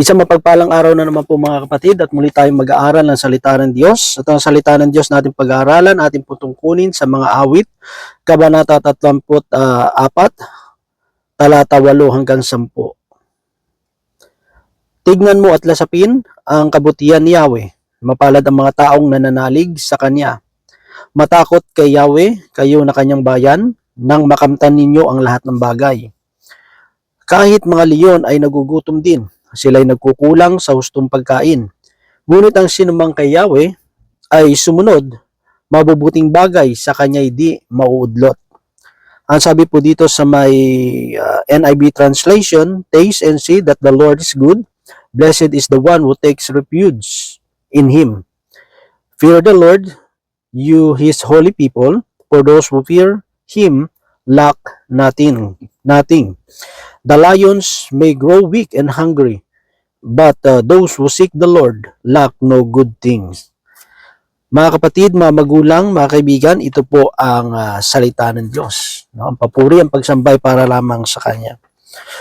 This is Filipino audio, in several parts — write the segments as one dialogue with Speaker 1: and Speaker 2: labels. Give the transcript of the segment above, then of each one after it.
Speaker 1: Isang mapagpalang araw na naman po mga kapatid at muli tayong mag-aaral ng salita ng Diyos. At ang salita ng Diyos natin pag-aaralan, ating putungkunin sa mga awit, Kabanata 34, talata 8 hanggang 10. Tignan mo at lasapin ang kabutihan ni Yahweh. Mapalad ang mga taong nananalig sa Kanya. Matakot kay Yahweh, kayo na Kanyang bayan, nang makamtan ninyo ang lahat ng bagay. Kahit mga leon ay nagugutom din, sila'y nagkukulang sa hustong pagkain. Ngunit ang sinumang kay Yahweh ay sumunod, mabubuting bagay sa kanya'y di mauudlot. Ang sabi po dito sa may uh, NIV translation, Taste and see that the Lord is good. Blessed is the one who takes refuge in Him. Fear the Lord, you His holy people, for those who fear Him lack nothing. Nothing. The lions may grow weak and hungry, but uh, those who seek the Lord lack no good things. Mga kapatid, mga magulang, mga kaibigan, ito po ang uh, salita ng Diyos. No? Ang papuri, ang pagsambay para lamang sa Kanya.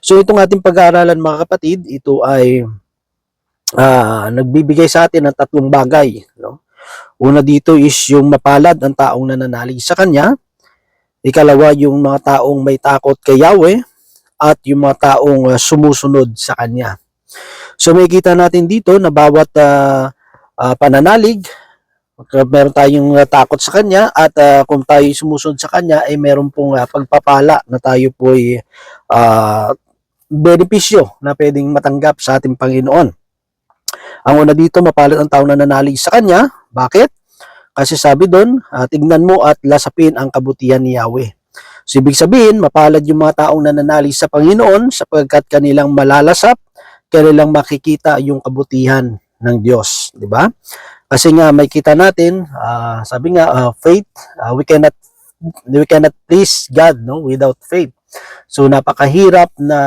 Speaker 1: So itong ating pag-aaralan mga kapatid, ito ay uh, nagbibigay sa atin ng tatlong bagay. No? Una dito is yung mapalad ang taong nananalig sa Kanya. Ikalawa, yung mga taong may takot kay Yahweh at yung mga taong uh, sumusunod sa Kanya. So may kita natin dito na bawat uh, uh, pananalig, meron tayong uh, takot sa Kanya at uh, kung tayo sumusunod sa Kanya ay meron pong uh, pagpapala na tayo po ay uh, benepisyo na pwedeng matanggap sa ating Panginoon. Ang una dito, mapalad ang tao na nanalig sa Kanya. Bakit? Kasi sabi doon, uh, tignan mo at lasapin ang kabutihan ni Yahweh. So, ibig sabihin, mapalad yung mga taong nananalig sa Panginoon sapagkat kanilang malalasap, kanilang makikita yung kabutihan ng Diyos. Di ba? Kasi nga, may kita natin, uh, sabi nga, uh, faith, uh, we cannot we cannot please God no without faith. So napakahirap na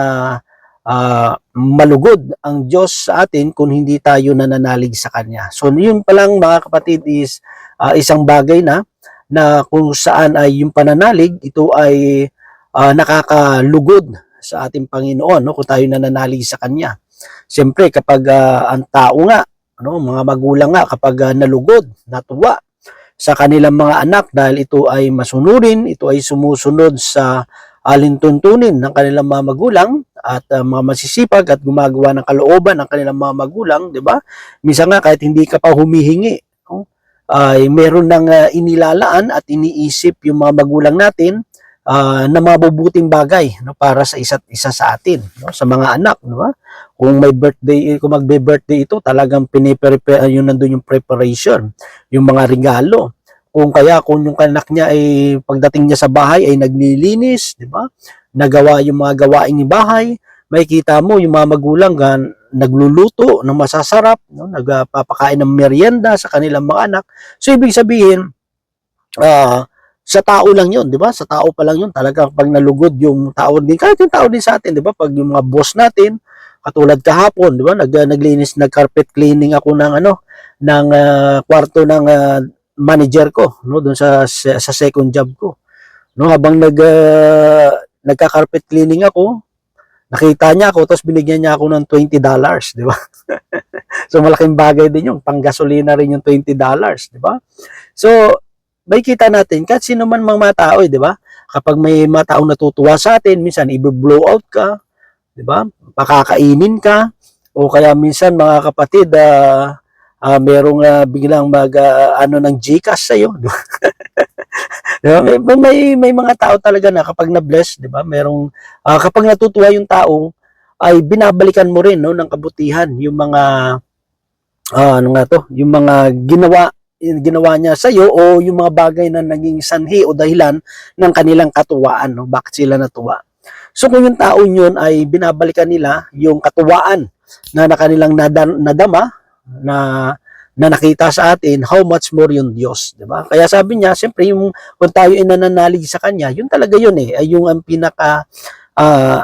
Speaker 1: uh, malugod ang Diyos sa atin kung hindi tayo nananalig sa Kanya. So yun pa lang mga kapatid is uh, isang bagay na na kung saan ay yung pananalig ito ay uh, nakakalugod sa ating Panginoon no kung tayo nananalig sa kanya. Siyempre kapag uh, ang tao nga no mga magulang nga kapag uh, nalugod, natuwa sa kanilang mga anak dahil ito ay masunurin, ito ay sumusunod sa alintuntunin ng kanilang mga magulang at uh, mga masisipag at gumagawa ng kalooban ng kanilang mga magulang, 'di ba? Minsan nga kahit hindi ka pa humihingi? Ay meron nang uh, inilalaan at iniisip yung mga magulang natin uh, na mabubuting bagay no para sa isa't isa sa atin, no? sa mga anak, 'di ba? Kung may birthday, kung magbe-birthday ito, talagang piniprepare yun nandoon yung preparation, yung mga regalo kung kaya kung yung anak niya ay pagdating niya sa bahay ay naglilinis, di ba? Nagawa yung mga gawaing bahay, makikita mo yung mga magulang gan nagluluto ng masasarap, no? nagpapakain ng merienda sa kanilang mga anak. So ibig sabihin, uh, sa tao lang yun, di ba? Sa tao pa lang yun. Talaga pag nalugod yung tao din, kahit yung tao din sa atin, di ba? Pag yung mga boss natin, katulad kahapon, di ba? Nag, naglinis, nag-carpet cleaning ako ng ano, ng uh, kwarto ng uh, manager ko no doon sa sa second job ko no habang nag uh, nagka-carpet cleaning ako nakita niya ako tapos binigyan niya ako ng 20 dollars di ba? So malaking bagay din yung panggasolina rin yung 20 dollars di ba? So may natin kahit sino man mga tao eh, di ba? Kapag may mga taong natutuwa sa atin minsan i-blow out ka di ba? Pakakainin ka o kaya minsan mga kapatid uh, uh, merong uh, biglang mag uh, ano ng GCash sa iyo. diba? may, may may mga tao talaga na kapag na-bless, 'di ba? Merong uh, kapag natutuwa yung tao ay binabalikan mo rin no ng kabutihan yung mga uh, ano nga to, yung mga ginawa ginawa niya sa iyo o yung mga bagay na naging sanhi o dahilan ng kanilang katuwaan, no? Bakit sila natuwa? So kung yung tao yun ay binabalikan nila yung katuwaan na na kanilang nadama na na nakita sa atin, how much more yung Diyos, di ba? Kaya sabi niya, siyempre yung kung tayo ay nananalig sa Kanya, yun talaga yun eh, ay yung ang pinaka uh,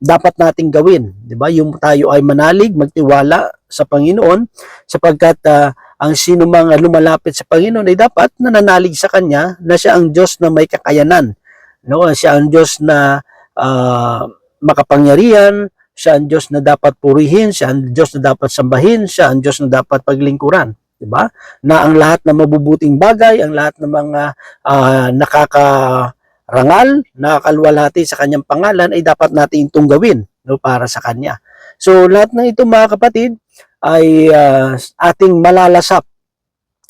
Speaker 1: dapat nating gawin, di ba? Yung tayo ay manalig, magtiwala sa Panginoon, sapagkat uh, ang sino mang lumalapit sa Panginoon ay dapat nananalig sa Kanya na siya ang Diyos na may kakayanan, no? Siya ang Diyos na uh, makapangyarihan, siya ang Diyos na dapat purihin, siya ang Diyos na dapat sambahin, siya ang Diyos na dapat paglingkuran. Di ba? Na ang lahat ng mabubuting bagay, ang lahat ng mga ah, nakakarangal, nakakalwalhati sa kanyang pangalan ay dapat natin itong gawin no, para sa kanya. So lahat ng ito mga kapatid ay ah, ating malalasap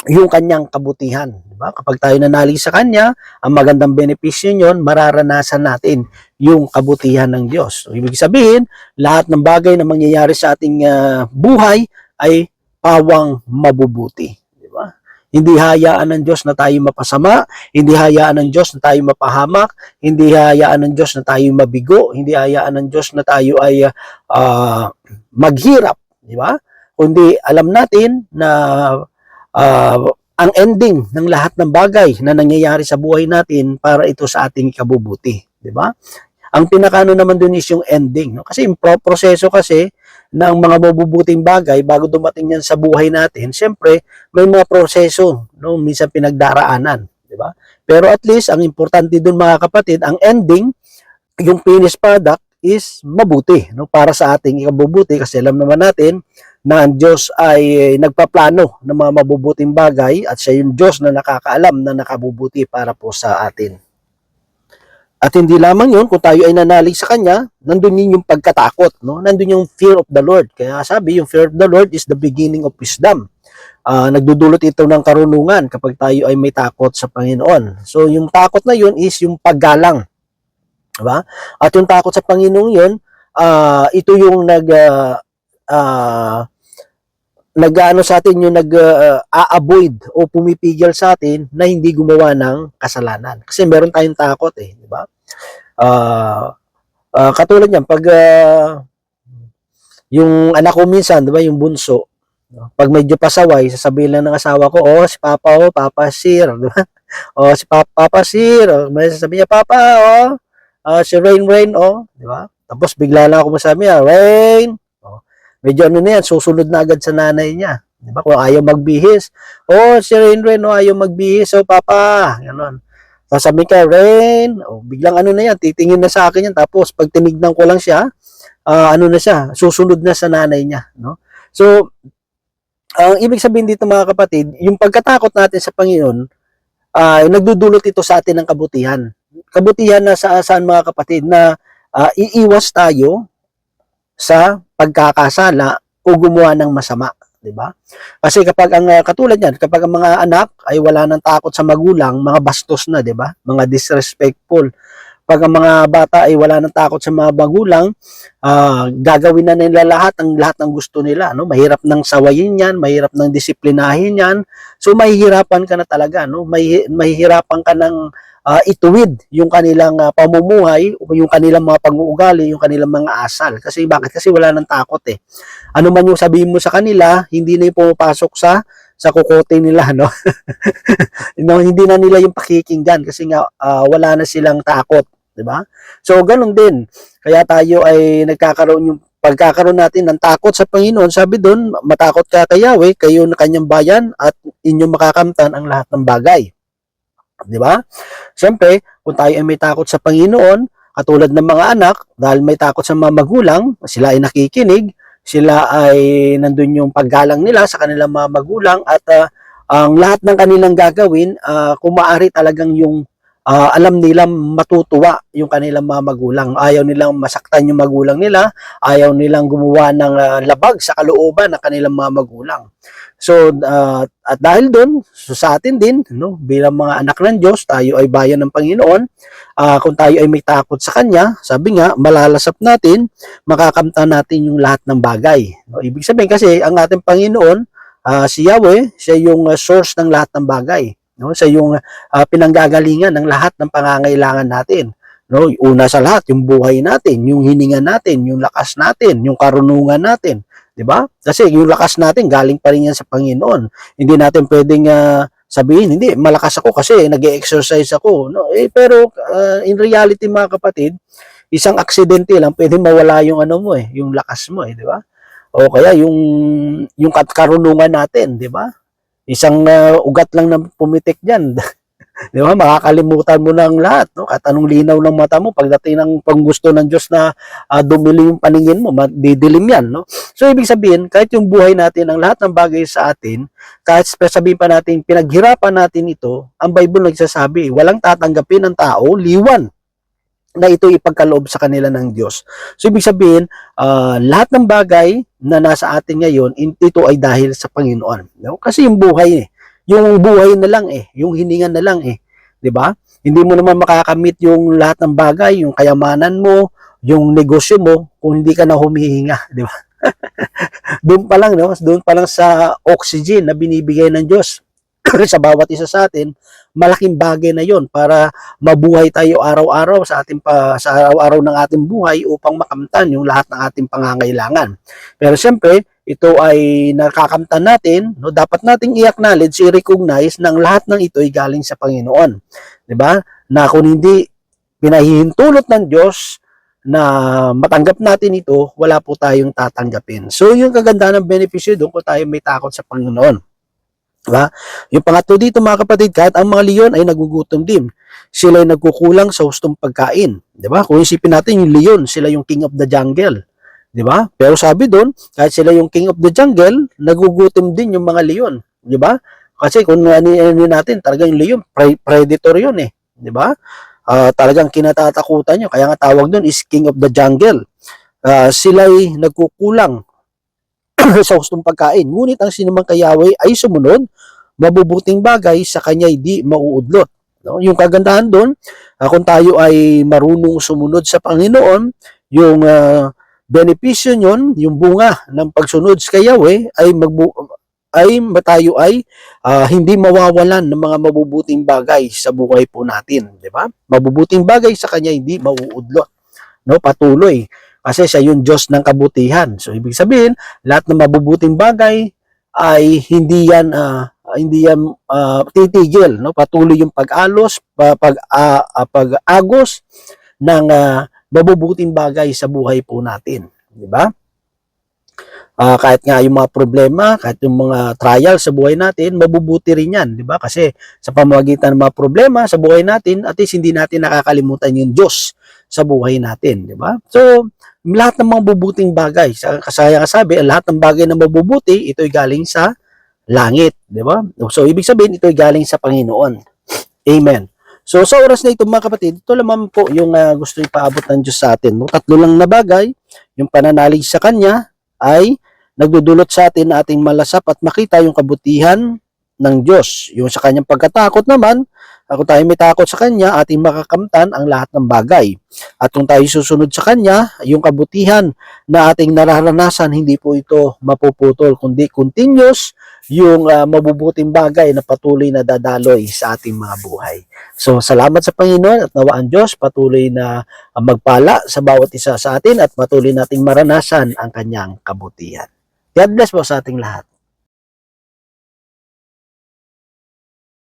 Speaker 1: yung kanyang kabutihan. Diba? Kapag tayo nanalig sa kanya, ang magandang benepisyo nyon, mararanasan natin yung kabutihan ng Diyos. So, ibig sabihin, lahat ng bagay na mangyayari sa ating ah, buhay ay pawang mabubuti. Di ba? Hindi hayaan ng Diyos na tayo mapasama, hindi hayaan ng Diyos na tayo mapahamak, hindi hayaan ng Diyos na tayo mabigo, hindi hayaan ng Diyos na tayo ay ah, maghirap, di ba? Kundi alam natin na ah, ang ending ng lahat ng bagay na nangyayari sa buhay natin para ito sa ating kabubuti, di ba? Ang pinakano naman dun is yung ending, no? Kasi yung pro- proseso kasi ng mga mabubuting bagay bago dumating yan sa buhay natin, siyempre may mga proseso, no? Minsan pinagdaraanan, di ba? Pero at least ang importante dun mga kapatid, ang ending, yung finished product is mabuti, no? Para sa ating ikabubuti kasi alam naman natin na ang Diyos ay nagpaplano ng mga mabubuting bagay at siya yung Diyos na nakakaalam na nakabubuti para po sa atin. At hindi lamang yun, kung tayo ay nanalig sa Kanya, nandun yun yung pagkatakot, no? nandun yung fear of the Lord. Kaya sabi, yung fear of the Lord is the beginning of wisdom. Ah, nagdudulot ito ng karunungan kapag tayo ay may takot sa Panginoon. So yung takot na yun is yung paggalang. Diba? At yung takot sa Panginoon yun, ah, ito yung nag ah, ah, nag-ano sa atin yung nag-a-avoid o pumipigil sa atin na hindi gumawa ng kasalanan. Kasi meron tayong takot eh, di ba? Ah, ah, katulad niyan, pag ah, yung anak ko minsan, di ba, yung bunso, pag medyo pasaway, sasabihin lang ng asawa ko, oh, si Papa, oh, Papa Sir, di ba? Oh, si Papa, Papa Sir, oh, may sasabihin niya, Papa, oh, ah, si Rain Rain, oh, di ba? Tapos bigla lang ako masabi niya, Rain, oh, medyo ano na yan, susunod na agad sa nanay niya. Di ba? Kung ayaw magbihis, oh, si Rain Rain, oh, ayaw magbihis, oh, Papa, ganon. Sasabi ka, Rain, oh, biglang ano na yan, titingin na sa akin yan, tapos pag tinignan ko lang siya, ah, ano na siya, susunod na sa nanay niya, no? So, ang ibig sabihin dito mga kapatid, yung pagkatakot natin sa Panginoon, ay nagdudulot ito sa atin ng kabutihan. Kabutihan na sa saan mga kapatid na ah, iiwas tayo sa pagkakasala o gumawa ng masama, di ba? Kasi kapag ang ah, katulad niyan, kapag ang mga anak ay wala nang takot sa magulang, mga bastos na, di ba? Mga disrespectful. Pag ang mga bata ay wala nang takot sa mga magulang, ah, gagawin na nila lahat ang lahat ng gusto nila, no? Mahirap nang sawayin 'yan, mahirap nang disiplinahin 'yan. So mahihirapan ka na talaga, no? May mahihirapan ka ng ah, ituwid yung kanilang ah, pamumuhay, yung kanilang mga pag-uugali, yung kanilang mga asal. Kasi bakit? Kasi wala nang takot eh. Ano man yung sabihin mo sa kanila, hindi na yung pumapasok sa sa kukote nila, no? no hindi na nila yung pakikinggan kasi nga ah, wala na silang takot, di ba? So ganun din. Kaya tayo ay nagkakaroon yung pagkakaroon natin ng takot sa Panginoon, sabi doon, matakot ka kay Yahweh, kayo na kanyang bayan at inyong makakamtan ang lahat ng bagay. Di ba? Siyempre, kung tayo ay may takot sa Panginoon, katulad ng mga anak, dahil may takot sa mga magulang, sila ay nakikinig, sila ay nandun yung paggalang nila sa kanilang mga magulang at ah, ang lahat ng kanilang gagawin, uh, kung maaari talagang yung ah, alam nila matutuwa yung kanilang mga magulang. Ayaw nilang masaktan yung magulang nila, ayaw nilang gumawa ng ah, labag sa kalooban ng kanilang mga magulang. So, ah, at dahil doon, so sa atin din, no, bilang mga anak ng Diyos, tayo ay bayan ng Panginoon, ah, kung tayo ay may takot sa Kanya, sabi nga, malalasap natin, makakamtan natin yung lahat ng bagay. No, ibig sabihin kasi, ang ating Panginoon, ah, si Yahweh, siya yung ah, source ng lahat ng bagay. No? Siya yung ah, pinanggagalingan ng lahat ng pangangailangan natin. No, una sa lahat, yung buhay natin, yung hininga natin, yung lakas natin, yung karunungan natin, 'di ba? Kasi yung lakas natin galing pa rin yan sa Panginoon. Hindi natin pwedeng ah, sabihin, hindi, malakas ako kasi nag-exercise ako. No, eh, pero ah, in reality mga kapatid, isang aksidente lang pwede mawala yung ano mo eh, yung lakas mo eh, 'di ba? O kaya yung yung karunungan natin, 'di ba? Isang ah, ugat lang na pumitik diyan. Di ba? Makakalimutan mo na ang lahat. No? Kahit anong linaw ng mata mo, pagdating ng panggusto ng Diyos na uh, dumili yung paningin mo, didilim yan. No? So, ibig sabihin, kahit yung buhay natin, ang lahat ng bagay sa atin, kahit sabihin pa natin, pinaghirapan natin ito, ang Bible nagsasabi, walang tatanggapin ng tao, liwan na ito ipagkaloob sa kanila ng Diyos. So, ibig sabihin, uh, lahat ng bagay na nasa atin ngayon, ito ay dahil sa Panginoon. No? Kasi yung buhay eh, yung buhay na lang eh, yung hininga na lang eh, 'di ba? Hindi mo naman makakamit yung lahat ng bagay, yung kayamanan mo, yung negosyo mo kung hindi ka na humihinga, 'di ba? doon pa lang no, doon pa lang sa oxygen na binibigay ng Diyos sa bawat isa sa atin, malaking bagay na 'yon para mabuhay tayo araw-araw sa ating pa, sa araw-araw ng ating buhay upang makamtan yung lahat ng ating pangangailangan. Pero siyempre, ito ay nakakamtan natin, no, dapat nating i-acknowledge, i-recognize ang lahat ng ito ay galing sa Panginoon. 'Di ba? Na kung hindi pinahihintulot ng Diyos na matanggap natin ito, wala po tayong tatanggapin. So, yung kaganda ng benepisyo doon kung tayo may takot sa Panginoon. Diba? Yung pangatlo dito mga kapatid, kahit ang mga leon ay nagugutom din. Sila ay nagkukulang sa hustong pagkain. Diba? Kung isipin natin yung leon, sila yung king of the jungle. Ba? Pero sabi doon, kahit sila yung king of the jungle, nagugutom din yung mga leon. Ba? Kasi kung ano, ano natin, talaga yung leon, pre- predator yun eh. Ba? Uh, talagang kinatatakutan nyo. Kaya nga tawag doon is king of the jungle. Uh, sila'y nagkukulang sa gustong pagkain. Ngunit ang sinumang kayawi ay sumunod, mabubuting bagay sa kanya hindi mauudlot. No? Yung kagandahan doon, uh, kung tayo ay marunong sumunod sa Panginoon, yung uh, benepisyo nyon, yung bunga ng pagsunod sa Yahweh ay magbu ay tayo ay uh, hindi mawawalan ng mga mabubuting bagay sa buhay po natin, di ba? Mabubuting bagay sa kanya hindi mauudlot, no? Patuloy kasi siya yung Diyos ng kabutihan. So ibig sabihin, lahat ng mabubuting bagay ay hindi yan uh, hindi yan uh, titigil, no? Patuloy yung pag-alos, pag uh, pag-agos ng uh, mabubuting bagay sa buhay po natin. Di ba? Uh, kahit nga yung mga problema, kahit yung mga trial sa buhay natin, mabubuti rin yan, di ba? Kasi sa pamamagitan ng mga problema sa buhay natin, at least hindi natin nakakalimutan yung Diyos sa buhay natin, di ba? So, lahat ng mga bubuting bagay, kasaya sabi, lahat ng bagay na mabubuti, ito'y galing sa langit, di ba? So, ibig sabihin, ito'y galing sa Panginoon. Amen. So sa oras na ito mga kapatid, ito lamang po yung uh, gusto ipaabot ng Diyos sa atin. No? Tatlo lang na bagay, yung pananalig sa Kanya ay nagdudulot sa atin na ating malasap at makita yung kabutihan ng Diyos. Yung sa Kanyang pagkatakot naman, kung tayo may takot sa Kanya, ating makakamtan ang lahat ng bagay. At kung tayo susunod sa Kanya, yung kabutihan na ating nararanasan, hindi po ito mapuputol, kundi continuous yung uh, mabubuting bagay na patuloy na dadaloy sa ating mga buhay. So, salamat sa Panginoon at nawaan Diyos patuloy na magpala sa bawat isa sa atin at patuloy nating maranasan ang kanyang kabutihan. God bless po sa ating lahat.